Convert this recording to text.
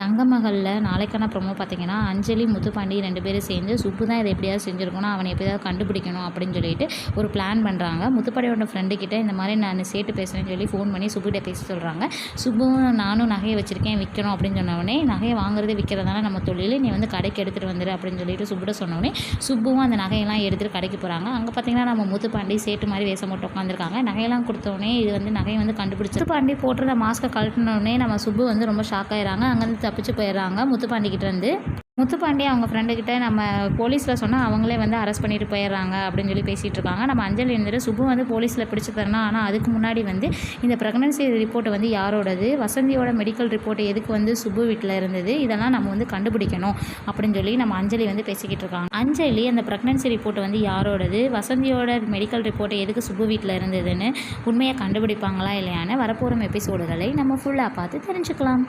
தங்கமகளில் நாளைக்கான ப்ரொமோ பார்த்தீங்கன்னா அஞ்சலி முத்துப்பாண்டி ரெண்டு பேரும் சேர்ந்து சுப்பு தான் இதை எப்படியாவது செஞ்சுருக்கணும் அவனை எப்படியாவது கண்டுபிடிக்கணும் அப்படின்னு சொல்லிட்டு ஒரு பிளான் பண்ணுறாங்க முத்துப்பாண்டியோட ஃப்ரெண்டு கிட்ட இந்த மாதிரி நான் சேர்த்து பேசுகிறேன்னு சொல்லி ஃபோன் பண்ணி சுப்புகிட்ட பேச சொல்கிறாங்க சுப்புவும் நானும் நகையை வச்சுருக்கேன் விற்கணும் அப்படின்னு சொன்னவொடனே நகையை வாங்குறது விற்கிறதால நம்ம தொழில் நீ வந்து கடைக்கு எடுத்துகிட்டு வந்துடு அப்படின்னு சொல்லிட்டு சுப்பிட்ட சொன்னோடனே சுப்புவும் அந்த நகையெல்லாம் எடுத்துகிட்டு கடைக்கு போகிறாங்க அங்கே பார்த்தீங்கன்னா நம்ம முத்துப்பாண்டி சேட்டு மாதிரி வேஷம் போட்டு உட்காந்துருக்காங்க நகையெல்லாம் கொடுத்தோடனே இது வந்து நகையை வந்து கண்டுபிடிச்சி முத்துப்பாண்டி போட்டுருந்த மாஸ்க்கை கழட்டினோடனே நம்ம சுப்பு வந்து ரொம்ப ஷாக் ஆகிறாங்க அங்கேருந்து தப்பிச்சு போயிடுறாங்க. முத்துப்பாண்டிக்கிட்டேருந்து முத்துப்பாண்டி அவங்க ஃப்ரெண்டுக்கிட்ட நம்ம போலீஸில் சொன்னால் அவங்களே வந்து அரெஸ்ட் பண்ணிட்டு போயிடுறாங்க அப்படின்னு சொல்லி பேசிகிட்டு இருக்காங்க. நம்ம அஞ்சலி இருந்துட்டு சுப்பு வந்து போலீஸில் பிடிச்சி தரணும். ஆனால் அதுக்கு முன்னாடி வந்து இந்த ப்ரெக்னன்சி ரிப்போர்ட் வந்து யாரோடது? வசந்தியோட மெடிக்கல் ரிப்போர்ட் எதுக்கு வந்து சுப்பு வீட்டில் இருந்தது? இதெல்லாம் நம்ம வந்து கண்டுபிடிக்கணும் அப்படின்னு சொல்லி நம்ம அஞ்சலி வந்து பேசிக்கிட்டு இருக்காங்க. அஞ்சலி அந்த ப்ரெக்னன்சி ரிப்போர்ட் வந்து யாரோடது? வசந்தியோட மெடிக்கல் ரிப்போர்ட் எதுக்கு சுப்பு வீட்டில் இருந்ததுன்னு உண்மையாக கண்டுபிடிப்பாங்களா இல்லையான்னு வரப்போகிற எபிசோடுகளை நம்ம ஃபுல்லாக பார்த்து தெரிஞ்சுக்கலாம்.